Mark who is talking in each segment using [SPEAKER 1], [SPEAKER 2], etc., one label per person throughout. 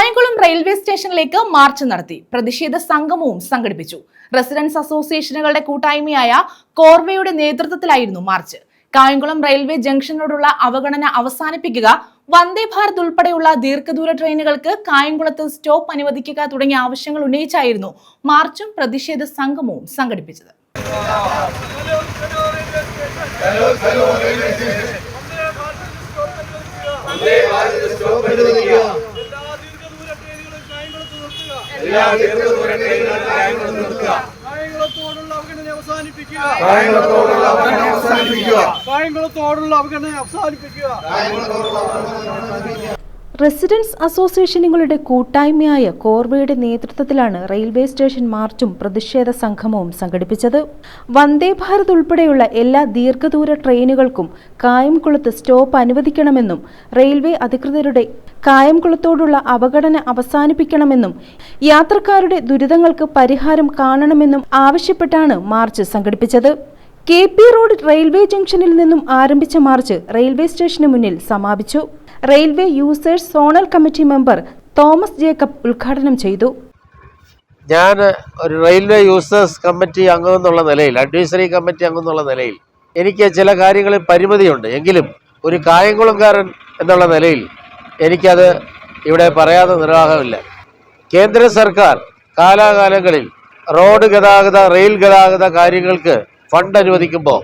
[SPEAKER 1] Kayamkulam railway സ്റ്റേഷനിലേക്ക് March നടത്തി പ്രതിഷേധ സംഗമവും സംഘടിപ്പിച്ചു റെസിഡൻസ് അസോസിയേഷനുകളുടെ കൂട്ടായ്മയായ കോർവയുടെ നേതൃത്വത്തിലായിരുന്നു മാർച്ച് കായംകുളം റെയിൽവേ ജംഗ്ഷനോടുള്ള അവഗണന അവസാനിപ്പിക്കുക വന്ദേ ഭാരത് ഉൾപ്പെടെയുള്ള ദീർഘദൂര ട്രെയിനുകൾക്ക് കായംകുളത്ത് സ്റ്റോപ്പ് അനുവദിക്കുക തുടങ്ങിയ ആവശ്യങ്ങൾ ഉന്നയിച്ചായിരുന്നു മാർച്ചും പ്രതിഷേധ സംഗമവും സംഘടിപ്പിച്ചത്
[SPEAKER 2] എല്ലാ ദീർഘദൂര ട്രെയിനുകളും കായംകുളത്ത് നിർത്തുക.
[SPEAKER 3] കായംകുളത്തോടുള്ള അവഗണന അവസാനിപ്പിക്കുക.
[SPEAKER 2] കായംകുളത്തോടുള്ള അവഗണന അവസാനിപ്പിക്കുക.
[SPEAKER 3] കായംകുളത്തോടുള്ള അവഗണന അവസാനിപ്പിക്കുക.
[SPEAKER 4] റെസിഡൻസ് അസോസിയേഷനുകളുടെ കൂട്ടായ്മയായ കോർവയുടെ നേതൃത്വത്തിലാണ് റെയിൽവേ സ്റ്റേഷൻ മാർച്ചും പ്രതിഷേധ സംഗമവും സംഘടിപ്പിച്ചത്. വന്ദേ ഭാരത് ഉൾപ്പെടെയുള്ള എല്ലാ ദീർഘദൂര ട്രെയിനുകൾക്കും കായംകുളത്ത് സ്റ്റോപ്പ് അനുവദിക്കണമെന്നും റെയിൽവേ അധികൃതരുടെ കായംകുളത്തോടുള്ള അവഗണന അവസാനിപ്പിക്കണമെന്നും യാത്രക്കാരുടെ ദുരിതങ്ങൾക്ക് പരിഹാരം കാണണമെന്നും ആവശ്യപ്പെട്ടാണ് മാർച്ച് സംഘടിപ്പിച്ചത്. കെ പി റോഡ് റെയിൽവേ ജംഗ്ഷനിൽ നിന്നും ആരംഭിച്ച മാർച്ച് റെയിൽവേ സ്റ്റേഷന് മുന്നിൽ സമാപിച്ചു. Railway users zonal committee member Thomas Jacob ഉദ്ഘാടനം ചെയ്തു.
[SPEAKER 5] ഞാൻ ഒരു റെയിൽവേ യൂസേഴ്സ് കമ്മിറ്റി അംഗം എന്നുള്ള നിലയിൽ അഡ്വൈസറി കമ്മിറ്റി അംഗം എന്നുള്ള നിലയിൽ എനിക്ക് ചില കാര്യങ്ങളിൽ പരിമിതിയുണ്ട്. എങ്കിലും ഒരു കായംകുളംകാരൻ എന്നുള്ള നിലയിൽ എനിക്കത് ഇവിടെ പറയാതെ നിർവാഹമില്ല. കേന്ദ്ര സർക്കാർ കാലാകാലങ്ങളിൽ റോഡ് ഗതാഗത റെയിൽ ഗതാഗത കാര്യങ്ങൾക്ക് ഫണ്ട് അനുവദിക്കുമ്പോൾ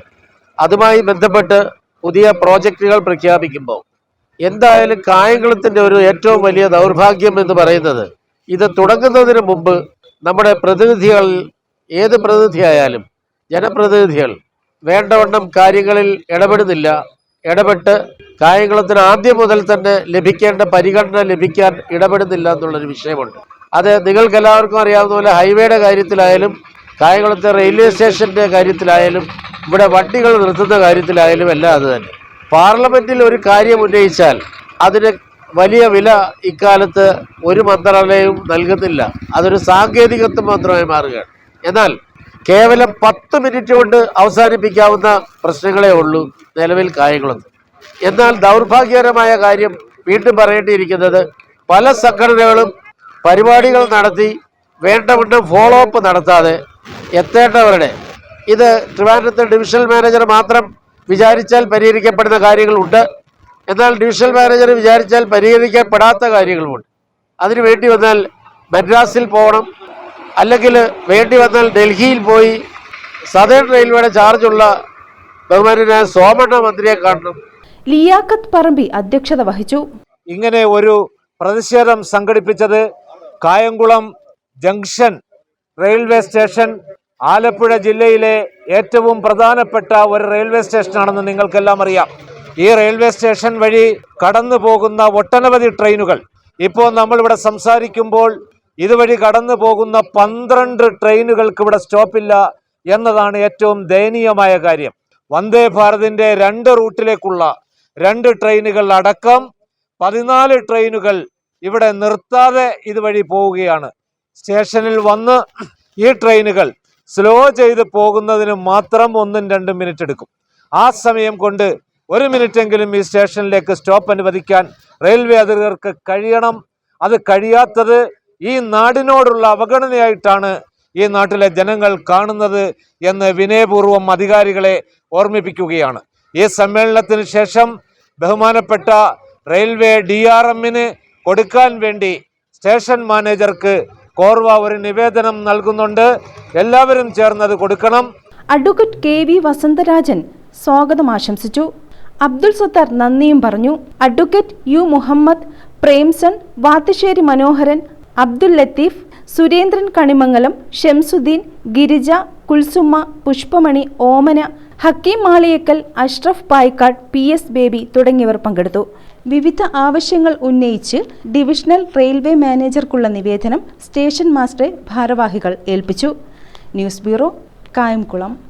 [SPEAKER 5] അതുമായി ബന്ധപ്പെട്ട് പുതിയ പ്രോജക്റ്റുകൾ പ്രഖ്യാപിക്കുമ്പോൾ എന്തായാലും കായംകുളത്തിന്റെ ഒരു ഏറ്റവും വലിയ ദൗർഭാഗ്യം എന്ന് പറയുന്നത് ഇത് തുടങ്ങുന്നതിന് മുമ്പ് നമ്മുടെ പ്രതിനിധികൾ ഏത് പ്രതിനിധിയായാലും ജനപ്രതിനിധികൾ വേണ്ടവണ്ണം കാര്യങ്ങളിൽ ഇടപെടുന്നില്ല. ഇടപെട്ട് കായംകുളത്തിന് ആദ്യം മുതൽ തന്നെ ലഭിക്കേണ്ട പരിഗണന ലഭിക്കാൻ ഇടപെടുന്നില്ല എന്നുള്ളൊരു വിഷയമുണ്ട്. അത് നിങ്ങൾക്ക് എല്ലാവർക്കും അറിയാവുന്ന പോലെ ഹൈവേയുടെ കാര്യത്തിലായാലും കായംകുളത്തെ റെയിൽവേ സ്റ്റേഷന്റെ കാര്യത്തിലായാലും ഇവിടെ വണ്ടികൾ നിർത്തുന്ന കാര്യത്തിലായാലും എല്ലാം അത് തന്നെ. പാർലമെന്റിൽ ഒരു കാര്യം ഉന്നയിച്ചാൽ അതിന് വലിയ വില ഇക്കാലത്ത് ഒരു മന്ത്രാലയവും നൽകുന്നില്ല. അതൊരു സാങ്കേതികത്വം മാത്രമായി മാറുകയാണ്. എന്നാൽ കേവലം പത്ത് മിനിറ്റ് കൊണ്ട് അവസാനിപ്പിക്കാവുന്ന പ്രശ്നങ്ങളേ ഉള്ളൂ നിലവിൽ കാര്യങ്ങളൊന്നും. എന്നാൽ ദൗർഭാഗ്യകരമായ കാര്യം വീണ്ടും പറയേണ്ടിയിരിക്കുന്നത് പല സംഘടനകളും പരിപാടികൾ നടത്തി വേണ്ടവണ്ണം ഫോളോ അപ്പ് നടത്താതെ എത്തേണ്ടവരുടെ ഇത് ട്രിവാൻഡ്രത്തെ ഡിവിഷണൽ മാനേജർ മാത്രം വിചാരിച്ചാൽ പരിഹരിക്കപ്പെടുന്ന കാര്യങ്ങളുണ്ട്. എന്നാൽ ഡിവിഷണൽ മാനേജർ വിചാരിച്ചാൽ പരിഹരിക്കപ്പെടാത്ത കാര്യങ്ങളുമുണ്ട്. അതിന് വേണ്ടി വന്നാൽ മദ്രാസിൽ പോകണം. അല്ലെങ്കിൽ വേണ്ടി വന്നാൽ ഡൽഹിയിൽ പോയി സദേൺ റെയിൽവേയുടെ ചാർജുള്ള ബഹുമാനായ സോമണ്ണ മന്ത്രിയെ കാണണം.
[SPEAKER 4] ലിയാഖത്ത് പറമ്പി അധ്യക്ഷത വഹിച്ചു.
[SPEAKER 6] ഇങ്ങനെ ഒരു പ്രതിഷേധം സംഘടിപ്പിച്ചത് Kayamkulam junction railway station Alappuzha ജില്ലയിലെ ഏറ്റവും പ്രധാനപ്പെട്ട ഒരു റെയിൽവേ സ്റ്റേഷനാണെന്ന് നിങ്ങൾക്കെല്ലാം അറിയാം. ഈ റെയിൽവേ സ്റ്റേഷൻ വഴി കടന്നു പോകുന്ന ഒട്ടനവധി ട്രെയിനുകൾ. ഇപ്പോൾ നമ്മളിവിടെ സംസാരിക്കുമ്പോൾ ഇതുവഴി കടന്നു പോകുന്ന പന്ത്രണ്ട് ട്രെയിനുകൾക്ക് ഇവിടെ സ്റ്റോപ്പില്ല എന്നതാണ് ഏറ്റവും ദയനീയമായ കാര്യം. വന്ദേ ഭാരതിന്റെ രണ്ട് റൂട്ടിലേക്കുള്ള രണ്ട് ട്രെയിനുകൾ അടക്കം പതിനാല് ട്രെയിനുകൾ ഇവിടെ നിർത്താതെ ഇതുവഴി പോവുകയാണ്. സ്റ്റേഷനിൽ വന്ന് ഈ ട്രെയിനുകൾ സ്ലോ ചെയ്ത് പോകുന്നതിന് മാത്രം ഒന്നും രണ്ടും മിനിറ്റ് എടുക്കും. ആ സമയം കൊണ്ട് ഒരു മിനിറ്റ് എങ്കിലും ഈ സ്റ്റേഷനിലേക്ക് സ്റ്റോപ്പ് അനുവദിക്കാൻ റെയിൽവേ അധികൃതർക്ക് കഴിയണം. അത് കഴിയാത്തത് ഈ നാടിനോടുള്ള അവഗണനയായിട്ടാണ് ഈ നാട്ടിലെ ജനങ്ങൾ കാണുന്നത് എന്ന് വിനയപൂർവം അധികാരികളെ ഓർമ്മിപ്പിക്കുകയാണ്. ഈ സമ്മേളനത്തിന് ശേഷം ബഹുമാനപ്പെട്ട റെയിൽവേ ഡി കൊടുക്കാൻ വേണ്ടി സ്റ്റേഷൻ മാനേജർക്ക് കോർവ ഒരു നിവേദനം നൽകുന്നുണ്ട്. എല്ലാവരും ചേർന്നത് കൊടുക്കണം.
[SPEAKER 4] അഡ്വക്കേറ്റ് കെ വി വസന്തരാജൻ സ്വാഗതം ആശംസിച്ചു. അബ്ദുൾ സത്താർ നന്ദിയും പറഞ്ഞു. Advocate U Muhammad Premson Vathissery Manoharan Abdul Latheef Surendran Kanimangalam Shamsuddin Girija Kulsumma Pushpamani Omana Hakeem Maliyakkal Ashraf Payikkad P S Baby തുടങ്ങിയവർ പങ്കെടുത്തു. വിവിധ ആവശ്യങ്ങൾ ഉന്നയിച്ച് ഡിവിഷണൽ റെയിൽവേ മാനേജർക്കുള്ള നിവേദനം സ്റ്റേഷൻ മാസ്റ്ററെ ഭാരവാഹികൾ ഏൽപ്പിച്ചു. News bureau Kayamkulam.